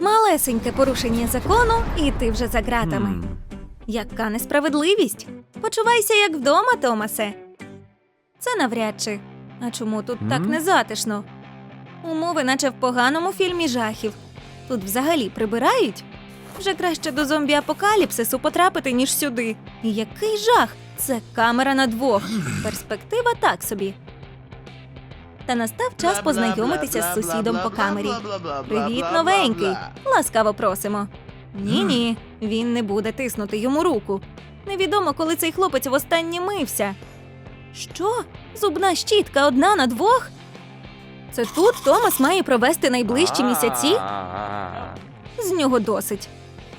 Малесеньке порушення закону, і ти вже за ґратами. Хм. Яка несправедливість? Почувайся як вдома, Томасе. Це навряд чи. А чому тут так М? незатишно? Умови, наче в поганому фільмі жахів. Тут взагалі прибирають. Вже краще до зомбі-апокаліпсису потрапити, ніж сюди. І який жах! Це камера на двох. Перспектива так собі. Та настав час познайомитися з сусідом по камері. Привіт, новенький. Ласкаво просимо. Ні, ні, він не буде тиснути йому руку. Невідомо, коли цей хлопець востаннє мився. Що? Зубна щітка одна на двох? Це тут Томас має провести найближчі місяці? З нього досить.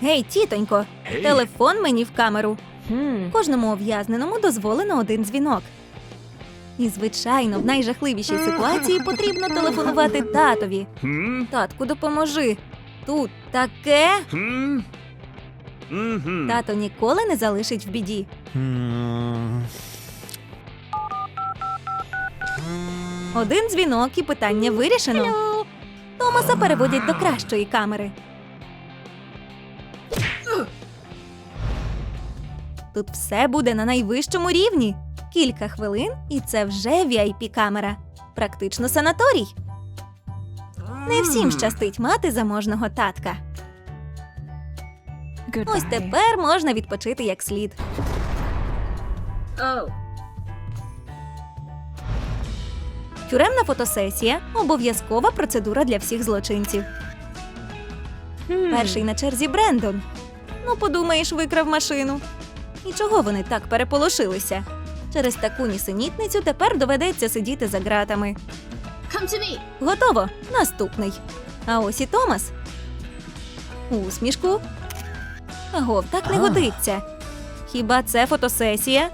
Гей, тітонько, телефон мені в камеру. Кожному ув'язненому дозволено один дзвінок. І, звичайно, в найжахливішій ситуації потрібно телефонувати татові. Татку, допоможи. Тут таке. Тато ніколи не залишить в біді. Один дзвінок і питання вирішено. Томаса переводять до кращої камери. Тут все буде на найвищому рівні. Кілька хвилин, і це вже vip камера Практично санаторій. Не всім щастить мати заможного татка. Ось тепер можна відпочити як слід. Тюремна фотосесія обов'язкова процедура для всіх злочинців. Перший на черзі Брендон. Ну, подумаєш, викрав машину. І чого вони так переполошилися? Через таку нісенітницю тепер доведеться сидіти за ґратами. Come to me. Готово. Наступний. А ось і Томас. Усмішку. Агов, так не годиться. Хіба це фотосесія?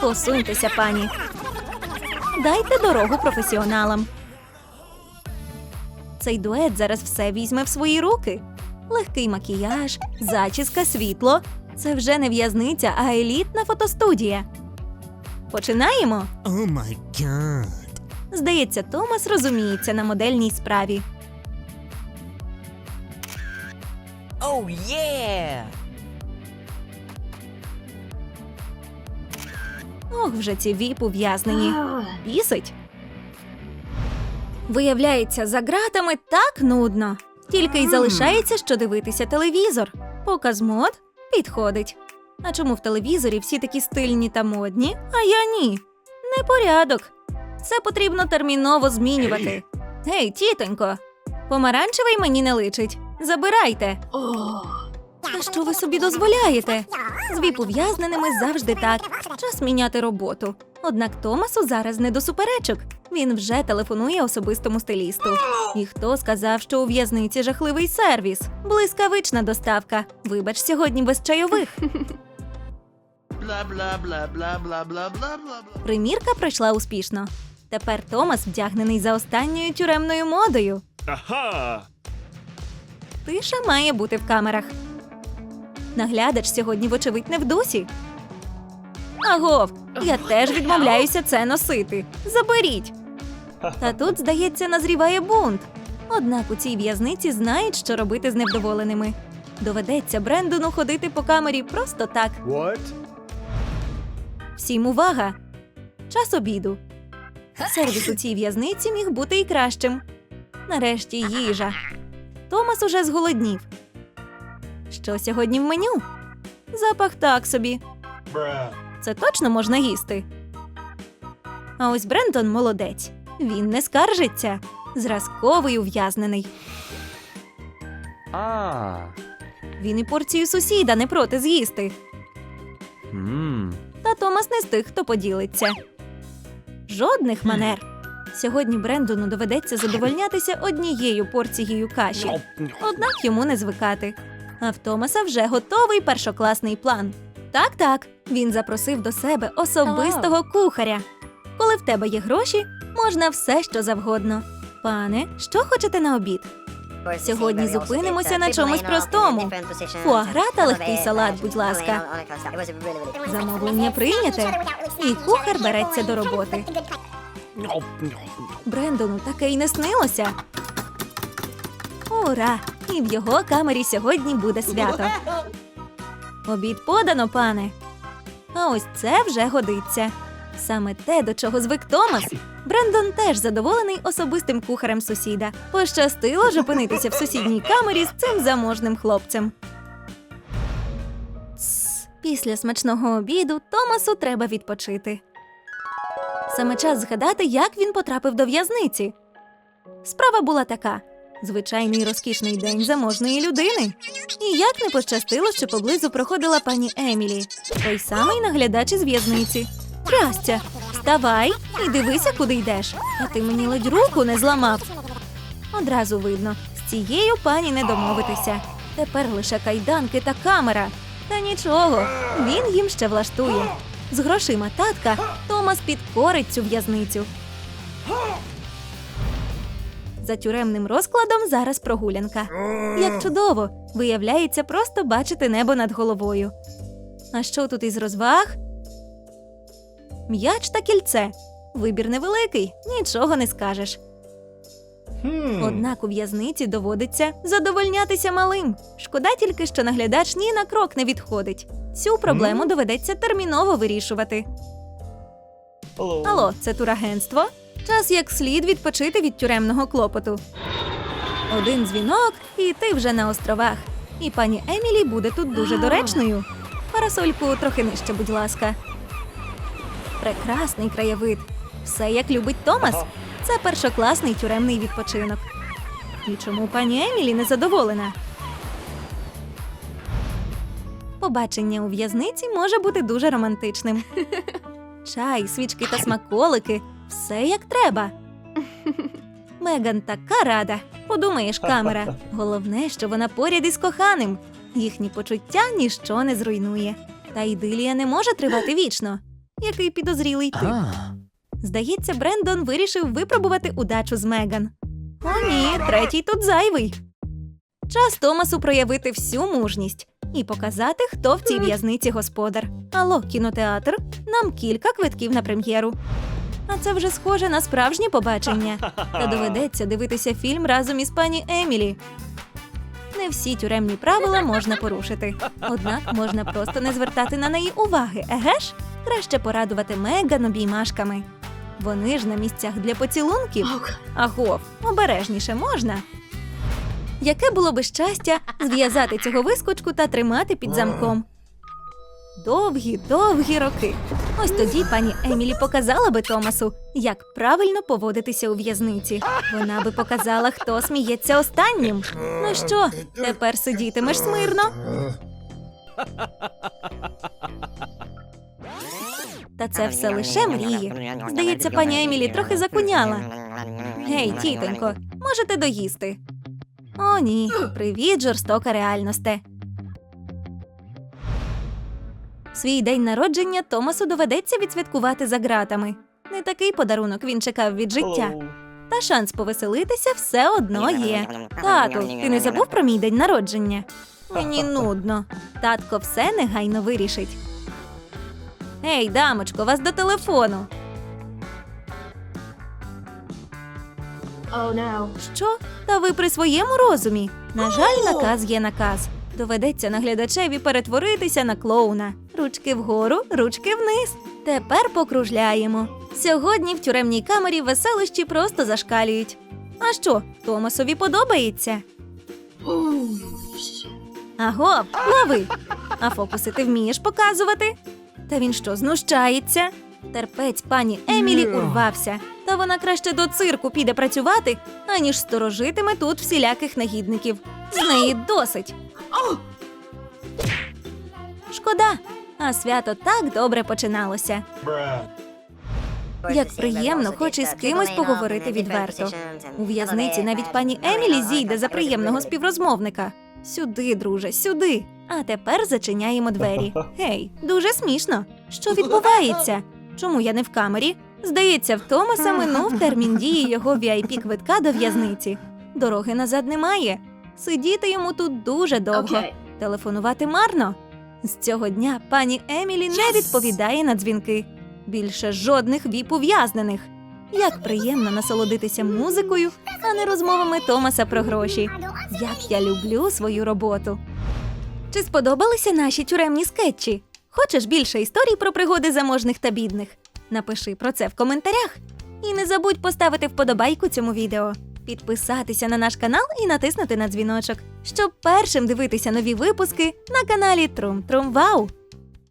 Посуньтеся, пані. Дайте дорогу професіоналам. Цей дует зараз все візьме в свої руки. Легкий макіяж, зачіска, світло. Це вже не в'язниця, а елітна фотостудія. Починаємо. Oh my god. Здається, Томас розуміється на модельній справі. Oh yeah! Ох, вже ці віп ув'язнені. Бісить. Виявляється, за ґратами так нудно. Тільки й залишається, що дивитися телевізор. Показ мод підходить. А чому в телевізорі всі такі стильні та модні, а я ні? Непорядок. Це потрібно терміново змінювати. Гей, тітонько, помаранчевий мені не личить. Забирайте. Та що ви собі дозволяєте? З віп-ув'язненими завжди так. Час міняти роботу. Однак Томасу зараз не до суперечок. Він вже телефонує особистому стилісту. І хто сказав, що у в'язниці жахливий сервіс? Блискавична доставка. Вибач сьогодні без чайових. Blah blah blah blah blah blah blah blah. Примірка пройшла успішно. Тепер Томас вдягнений за останньою тюремною модою. Ага. Тиша має бути в камерах. Наглядач сьогодні, вочевидь, не в дусі. Агов, я теж відмовляюся це носити. Заберіть. Та тут, здається, назріває бунт. Однак у цій в'язниці знають, що робити з невдоволеними. Доведеться Брендону ходити по камері просто так. What? Всім увага! Час обіду. Сервіс у цій в'язниці міг бути і кращим. Нарешті їжа. Томас уже зголоднів. Що сьогодні в меню? Запах так собі. Це точно можна їсти. А ось Брентон молодець. Він не скаржиться. Зразковий ув'язнений. А. Він і порцію сусіда не проти з'їсти. Томас не з тих, хто поділиться. Жодних манер. Сьогодні Брендону доведеться задовольнятися однією порцією каші. Однак йому не звикати. А в Томаса вже готовий першокласний план. Так, так, він запросив до себе особистого кухаря. Коли в тебе є гроші, можна все, що завгодно. Пане, що хочете на обід? Сьогодні зупинимося на чомусь простому. Фуагра та легкий салат, будь ласка. Замовлення прийняте, і кухар береться до роботи. Брендону таке й не снилося. Ура! І в його камері сьогодні буде свято. Обід подано, пане. А ось це вже годиться. Саме те, до чого звик Томас. Брендон теж задоволений особистим кухарем сусіда. Пощастило ж опинитися в сусідній камері з цим заможним хлопцем. Після смачного обіду Томасу треба відпочити. Саме час згадати, як він потрапив до в'язниці. Справа була така: звичайний розкішний день заможної людини. І як не пощастило, що поблизу проходила пані Емілі, той самий наглядач із в'язниці. Трястя, вставай і дивися, куди йдеш. А ти мені ледь руку не зламав. Одразу видно, з цією пані не домовитися. Тепер лише кайданки та камера. Та нічого, він їм ще влаштує. З грошима татка Томас підкорить цю в'язницю. За тюремним розкладом зараз прогулянка. Як чудово! Виявляється, просто бачити небо над головою. А що тут із розваг? М'яч та кільце. Вибір невеликий, нічого не скажеш. Однак у в'язниці доводиться задовольнятися малим. Шкода тільки, що наглядач ні на крок не відходить. Цю проблему доведеться терміново вирішувати. Алло, це турагентство? Час як слід відпочити від тюремного клопоту. Один дзвінок, і ти вже на островах. І пані Емілі буде тут дуже доречною. Парасольку трохи нижче, будь ласка. Прекрасний краєвид. Все як любить Томас. Це першокласний тюремний відпочинок. І чому пані Емілі не задоволена? Побачення у в'язниці може бути дуже романтичним. Чай, свічки та смаколики все як треба. Меган така рада. Подумаєш, камера. Головне, що вона поряд із коханим. Їхні почуття ніщо не зруйнує. Та ідилія не може тривати вічно. Який підозрілий тип. Здається, Брендон вирішив випробувати удачу з Меган. О, ні, третій тут зайвий. Час Томасу проявити всю мужність і показати, хто в цій в'язниці господар. Алло, кінотеатр, нам кілька квитків на прем'єру. А це вже схоже на справжнє побачення. Та доведеться дивитися фільм разом із пані Емілі. Не всі тюремні правила можна порушити. Однак можна просто не звертати на неї уваги, еге ж? Краще порадувати Меган обіймашками. Вони ж на місцях для поцілунків. Агов, обережніше можна. Яке було би щастя зв'язати цього вискочку та тримати під замком? Довгі, довгі роки. Ось тоді пані Емілі показала би Томасу, як правильно поводитися у в'язниці. Вона би показала, хто сміється останнім. Ну що, тепер сидітимеш смирно? Та це все лише мрії. Здається, пані Емілі трохи закуняла. Гей, тітонько, можете доїсти. О, ні, привіт, жорстока реальносте. Свій день народження Томасу доведеться відсвяткувати за ґратами. Не такий подарунок він чекав від життя. Та шанс повеселитися все одно є. Тату, ти не забув про мій день народження? Мені нудно. Татко все негайно вирішить. Ей, дамочко, вас до телефону. Oh no. Що? Та ви при своєму розумі? На жаль, наказ є наказ. Доведеться наглядачеві перетворитися на клоуна. Ручки вгору, ручки вниз. Тепер покружляємо. Сьогодні в тюремній камері веселощі просто зашкалюють. А що, Томасові подобається? Аго, лови! А фокуси ти вмієш показувати? Та він що, знущається? Терпець пані Емілі урвався. Та вона краще до цирку піде працювати, аніж сторожитиме тут всіляких негідників. З неї досить. Шкода, а свято так добре починалося. Як приємно, хоч і з кимось поговорити відверто. У в'язниці навіть пані Емілі зійде за приємного співрозмовника. Сюди, друже, сюди. А тепер зачиняємо двері. Гей, дуже смішно. Що відбувається? Чому я не в камері? Здається, в Томаса минув термін дії його vip квитка до в'язниці. Дороги назад немає. Сидіти йому тут дуже довго. Okay. Телефонувати марно. З цього дня пані Емілі не відповідає на дзвінки. Більше жодних віп ув'язнених. Як приємно насолодитися музикою, а не розмовами Томаса про гроші. Як я люблю свою роботу. Чи сподобалися наші тюремні скетчі? Хочеш більше історій про пригоди заможних та бідних? Напиши про це в коментарях. І не забудь поставити вподобайку цьому відео, підписатися на наш канал і натиснути на дзвіночок, щоб першим дивитися нові випуски на каналі Трум Трум Вау.